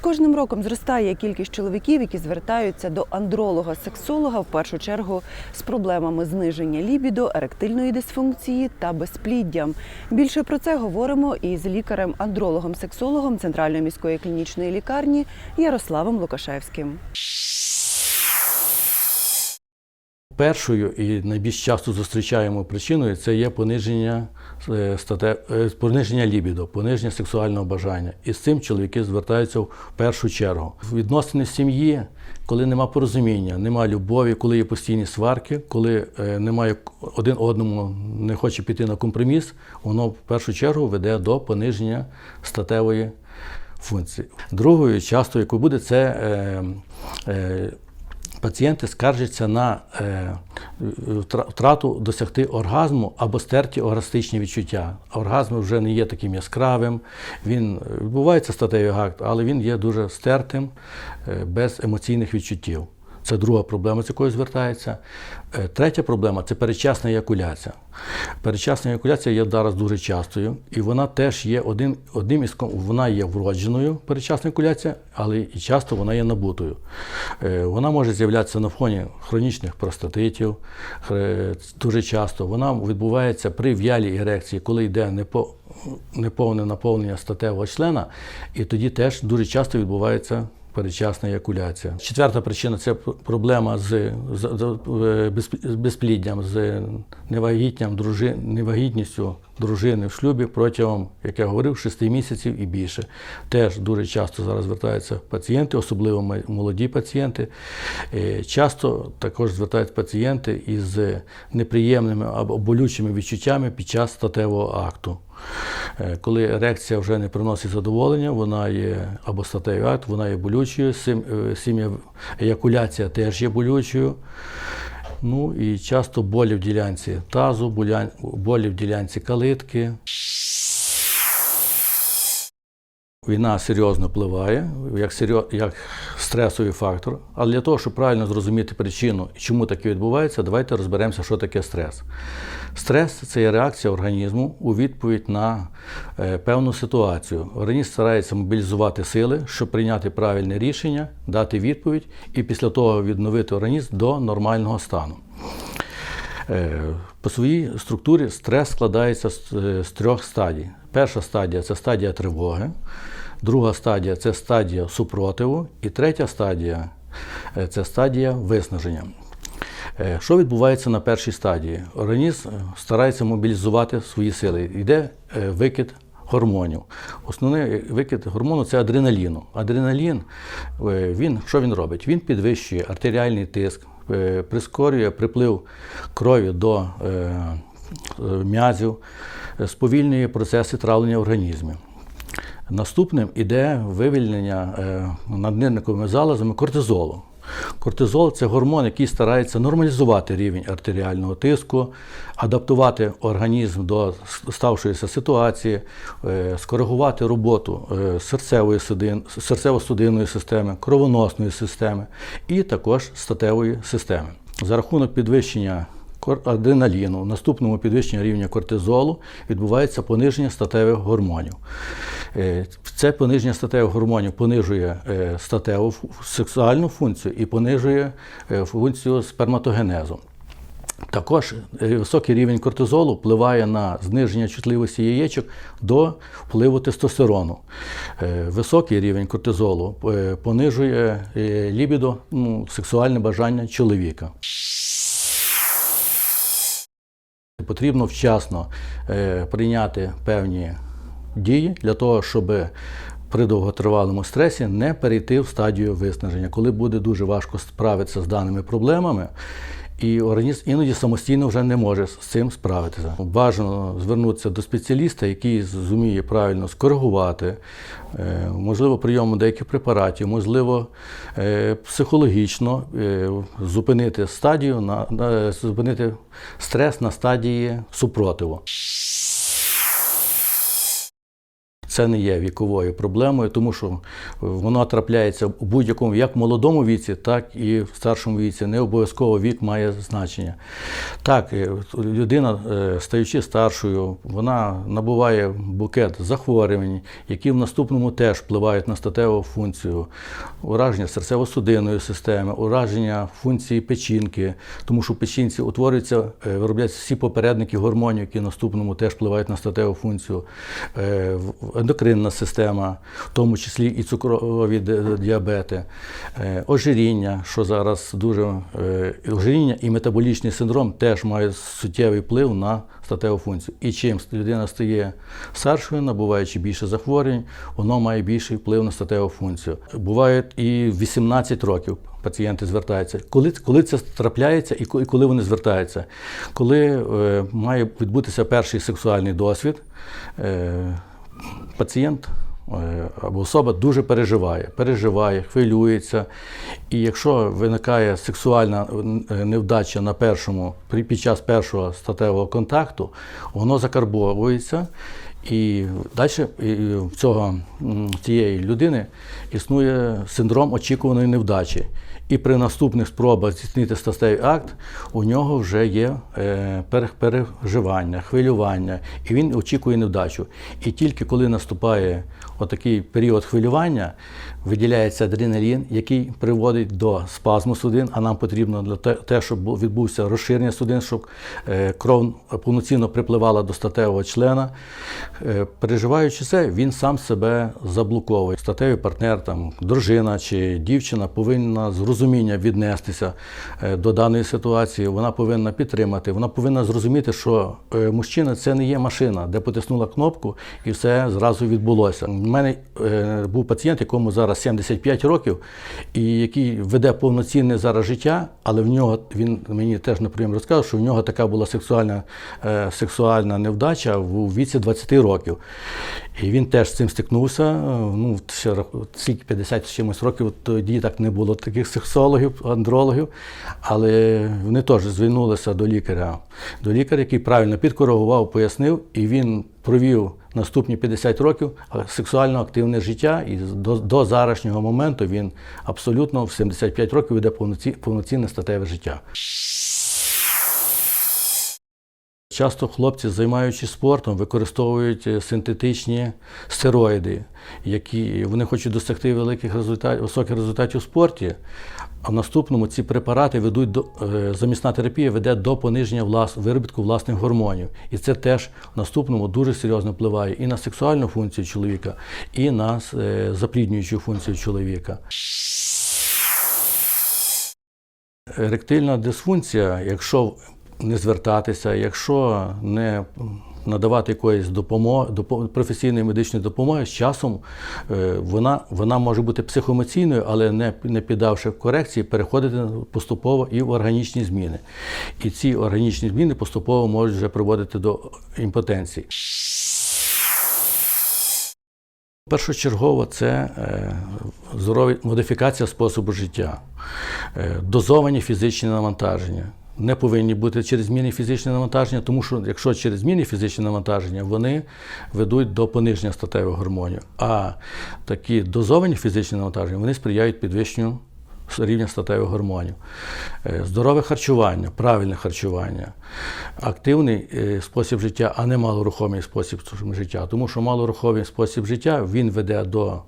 Кожним роком зростає кількість чоловіків, які звертаються до андролога-сексолога в першу чергу з проблемами зниження лібідо, еректильної дисфункції та безпліддям. Більше про це говоримо із лікарем-андрологом-сексологом Центральної міської клінічної лікарні Ярославом Лукашевським. Першою і найбільш часто зустрічаємо причиною це є пониження е, стате, е, пониження лібідо, пониження сексуального бажання. І з цим чоловіки звертаються в першу чергу. Відносини сім'ї, коли нема порозуміння, нема любові, коли є постійні сварки, коли е, немає один одному не хоче піти на компроміс, воно в першу чергу веде до пониження статевої функції. Другою, часто, яку буде, це е, Пацієнти скаржаться на е, втрату досягти оргазму або стерті оргастичні відчуття. Оргазм вже не є таким яскравим, він е, відбувається статевий акт, але він є дуже стертим, е, без емоційних відчуттів. Це друга проблема, з якою звертається. Е, Третя проблема це передчасна еякуляція. Передчасна еякуляція є зараз дуже частою, і вона теж є один, одним із вона є вродженою передчасна еякуляція, але і часто вона є набутою. Е, Вона може з'являтися на фоні хронічних простатитів. Дуже часто вона відбувається при в'ялій ерекції, коли йде неповне наповнення статевого члена, і тоді теж дуже часто відбувається передчасна еякуляція. Четверта причина це проблема з, з, з безпліддям, з невагітням, дружи, невагітністю дружини в шлюбі протягом, як я говорив, 6 місяців і більше. Теж дуже часто зараз звертаються пацієнти, особливо молоді пацієнти. Е, Часто також звертаються пацієнти із неприємними або болючими відчуттями під час статевого акту. Е, Коли ерекція вже не приносить задоволення, вона є або статевий акт, вона є болючою, е, сім'я еякуляція теж є болючою. Ну і часто болі в ділянці тазу, болі в ділянці калитки. Війна серйозно впливає як, серйоз, як стресовий фактор. Але для того, щоб правильно зрозуміти причину і чому таке відбувається, давайте розберемося, що таке стрес. Стрес це є реакція організму у відповідь на е, певну ситуацію. Організм старається мобілізувати сили, щоб прийняти правильне рішення, дати відповідь і після того відновити організм до нормального стану. Е, По своїй структурі стрес складається з, е, з трьох стадій. Перша стадія це стадія тривоги, друга стадія це стадія супротиву, і третя стадія це стадія виснаження. Е, Що відбувається на першій стадії? Організм е, старається мобілізувати свої сили. Йде е, викид гормонів. Основний викид гормону це адреналіну. Адреналін, він, що він робить? Він підвищує артеріальний тиск, прискорює приплив крові до м'язів, сповільнює процеси травлення в організмі. Наступним іде вивільнення е, наднирниковими залозами кортизолу. Кортизол це гормон, який старається нормалізувати рівень артеріального тиску, адаптувати організм до ставшоїся ситуації, е, скоригувати роботу е, серцевої судин, серцево-судинної системи, кровоносної системи і також статевої системи. За рахунок підвищення адреналіну, наступному підвищення рівня кортизолу відбувається пониження статевих гормонів. Е, Це пониження статевих гормонів понижує е, статеву сексуальну функцію і понижує е, функцію сперматогенезу. Також високий рівень кортизолу впливає на зниження чутливості яєчок до впливу тестостерону. Високий рівень кортизолу понижує лібідо, ну, сексуальне бажання чоловіка. Потрібно вчасно е, прийняти певні дії для того, щоб при довготривалому стресі не перейти в стадію виснаження, коли буде дуже важко справитися з даними проблемами. І організм іноді самостійно вже не може з цим справитися. Бажано звернутися до спеціаліста, який зуміє правильно скоригувати, е, можливо, прийомом деяких препаратів, можливо, е, психологічно е, зупинити стадію на зупинити стрес на стадії супротиву. Це не є віковою проблемою, тому що воно трапляється у будь-якому як в молодому віці, так і в старшому віці. Не обов'язково вік має значення. Так, е, людина, е, стаючи старшою, вона набуває букет захворювань, які в наступному теж впливають на статеву функцію, ураження серцево-судинної системи, ураження функції печінки, тому що в печінці утворюються, е, виробляються всі попередники гормонів, які в наступному теж впливають на статеву функцію, в- ендокринна система, в тому числі і цукрові діабети, Е, ожиріння, що зараз дуже е, ожиріння і метаболічний синдром теж мають суттєвий вплив на статеву функцію. І чим людина стає старшою, набуваючи більше захворювань, воно має більший вплив на статеву функцію. Бувають і 18 років пацієнти звертаються. Коли, коли це трапляється і коли вони звертаються? Коли е, має відбутися перший сексуальний досвід, е, пацієнт е, або особа дуже переживає, переживає, хвилюється. І якщо виникає сексуальна е, невдача на першому, під час першого статевого контакту, воно закарбовується. І далі в цього цієї людини існує синдром очікуваної невдачі. І при наступних спробах здійснити статевий акт у нього вже є е, переживання, хвилювання, і він очікує невдачу. І тільки коли наступає отакий період хвилювання, виділяється адреналін, який приводить до спазму судин, а нам потрібно для те, щоб відбувся розширення судин, щоб е, кров повноцінно припливала до статевого члена. Е, Переживаючи це, він сам себе заблоковує. Статевий партнер, там, дружина чи дівчина повинна з розуміння віднестися е, до даної ситуації. Вона повинна підтримати, вона повинна зрозуміти, що мужчина це не є машина, де потиснула кнопку і все зразу відбулося. У мене був пацієнт, якому зараз 75 років, і який веде повноцінне зараз життя, але в нього він мені теж наприклад розказав, що в нього така була сексуальна, е, сексуальна невдача в віці 20 років. І він теж з цим стикнувся. е, Ну, ще скільки 50 з чимось років тоді так не було таких сексологів, андрологів, але вони теж звернулися до лікаря. До лікаря, який правильно підкоригував, пояснив, і він провів наступні 50 років сексуально активне життя, і до, до зарашнього моменту він абсолютно в 75 років веде повноці- повноцінне статеве життя. Часто хлопці, займаючись спортом, використовують е, синтетичні стероїди, які вони хочуть досягти великих результатів, високих результатів у спорті. А в наступному ці препарати ведуть до е, замісна терапія веде до пониження влас, виробітку власних гормонів. І це теж в наступному дуже серйозно впливає і на сексуальну функцію чоловіка, і на е, запліднюючу функцію чоловіка. Еректильна дисфункція, якщо не звертатися, якщо не надавати якоїсь допомоги, допо- професійної медичної допомоги, з часом е, вона, вона може бути психоемоційною, але не, не піддавши корекції, переходити поступово і в органічні зміни. І ці органічні зміни поступово можуть вже приводити до імпотенції. Першочергово це е, здорові модифікація способу життя, е, дозовані фізичні навантаження. Не повинні бути через зміни фізичні навантаження, тому що якщо через зміни фізичні навантаження, вони ведуть до пониження статевих гормонів. А такі дозовані фізичні навантаження вони сприяють підвищенню рівня статевих гормонів. Е, Здорове харчування, правильне харчування, активний е, спосіб життя, а не малорухомий спосіб життя. Тому що малорухомий спосіб життя він веде до,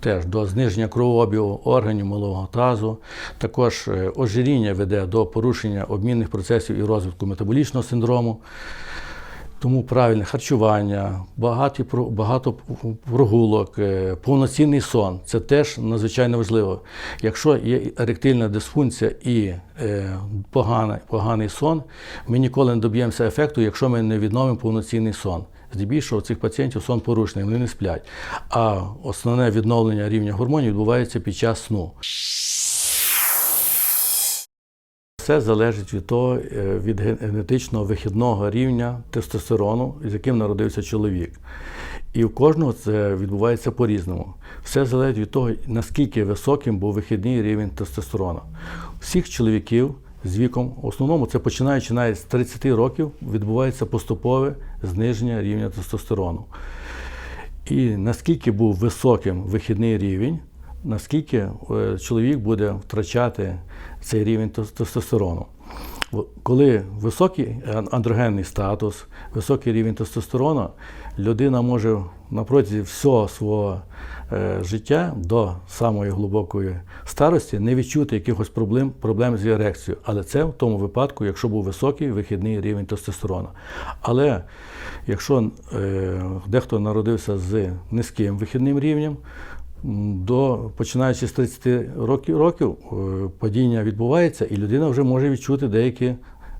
теж до зниження кровообігу органів малого тазу. Також е, ожиріння веде до порушення обмінних процесів і розвитку метаболічного синдрому. Тому правильне харчування, багаті, про- багато прогулок, е, повноцінний сон це теж надзвичайно важливо. Якщо є еректильна дисфункція і е, поганий, поганий сон, ми ніколи не доб'ємося ефекту, якщо ми не відновимо повноцінний сон. Здебільшого цих пацієнтів сон порушений, вони не сплять. А основне відновлення рівня гормонів відбувається під час сну. Все залежить від того, е, від генетичного вихідного рівня тестостерону, з яким народився чоловік. І у кожного це відбувається по-різному. Все залежить від того, наскільки високим був вихідний рівень тестостерону. Всіх чоловіків з віком, в основному це починаючи навіть з 30 років, відбувається поступове зниження рівня тестостерону. І наскільки був високим вихідний рівень, наскільки е, чоловік буде втрачати цей рівень тестостерону. Коли високий андрогенний статус, високий рівень тестостерону, людина може на протязі всього свого е, життя до самої глибокої старості не відчути якихось проблем, проблем з ерекцією. Але це в тому випадку, якщо був високий вихідний рівень тестостерону. Але якщо е, дехто народився з низьким вихідним рівнем, до починаючи з 30 років, років е, падіння відбувається, і людина вже може відчути деякі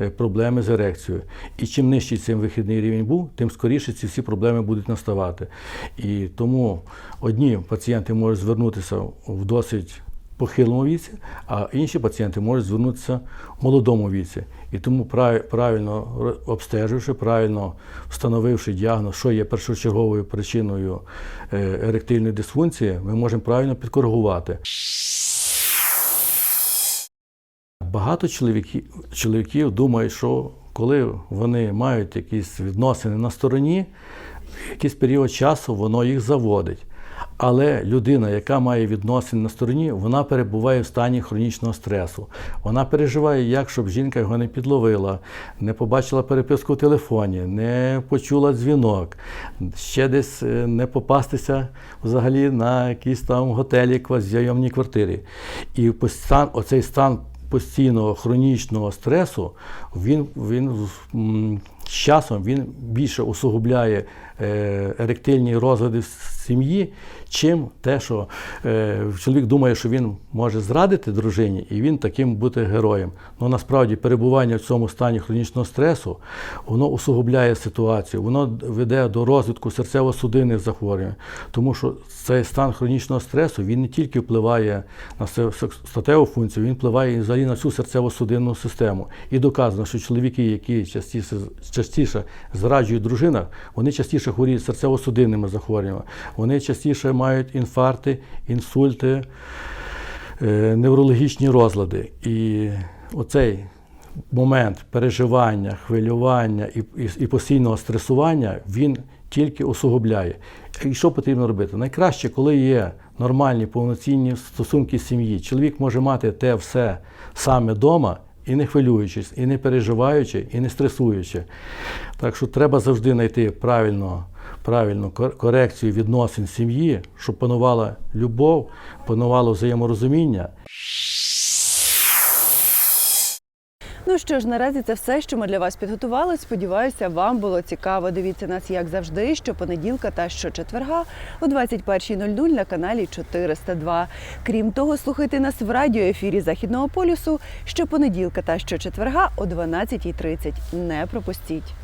е, проблеми з ерекцією. І чим нижчий цей вихідний рівень був, тим скоріше ці всі проблеми будуть наставати. І тому одні пацієнти можуть звернутися в досить похилому віці, а інші пацієнти можуть звернутися в молодому віці. І тому правильно обстеживши, правильно встановивши діагноз, що є першочерговою причиною е, еректильної дисфункції, ми можемо правильно підкоригувати. Багато чоловіків, чоловіків думають, що коли вони мають якісь відносини на стороні, якийсь період часу воно їх заводить. Але людина, яка має відносини на стороні, вона перебуває в стані хронічного стресу. Вона переживає, як щоб жінка його не підловила, не побачила переписку в телефоні, не почула дзвінок, ще десь е, не попастися взагалі на якийсь там готелі, квазійомній квартирі. І постан, оцей стан постійного хронічного стресу, він, він з часом він більше усугубляє е, еректильні розлади сім'ї, чим те, що е, чоловік думає, що він може зрадити дружині, і він таким бути героєм. Ну насправді перебування в цьому стані хронічного стресу воно усугубляє ситуацію, воно веде до розвитку серцево-судинних захворювань, тому що цей стан хронічного стресу він не тільки впливає на статеву функцію, він впливає взагалі на всю серцево-судинну систему. І доказано, що чоловіки, які частіше, частіше зраджують дружинах, вони частіше хворіють серцево-судинними захворюваннями, вони частіше мають інфаркти, інсульти, е, неврологічні розлади. І оцей момент переживання, хвилювання і, і, і постійного стресування він тільки усугубляє. І що потрібно робити? Найкраще, коли є нормальні повноцінні стосунки сім'ї. Чоловік може мати те все саме вдома. І не хвилюючись, і не переживаючи, і не стресуючи. Так що треба завжди знайти правильно, правильну корекцію відносин сім'ї, щоб панувала любов, панувало взаєморозуміння. Ну що ж, наразі це все, що ми для вас підготували. Сподіваюся, вам було цікаво. Дивіться нас, як завжди, щопонеділка та щочетверга о 21.00 на каналі 402. Крім того, слухайте нас в радіоефірі Західного полюсу щопонеділка та щочетверга о 12.30. Не пропустіть.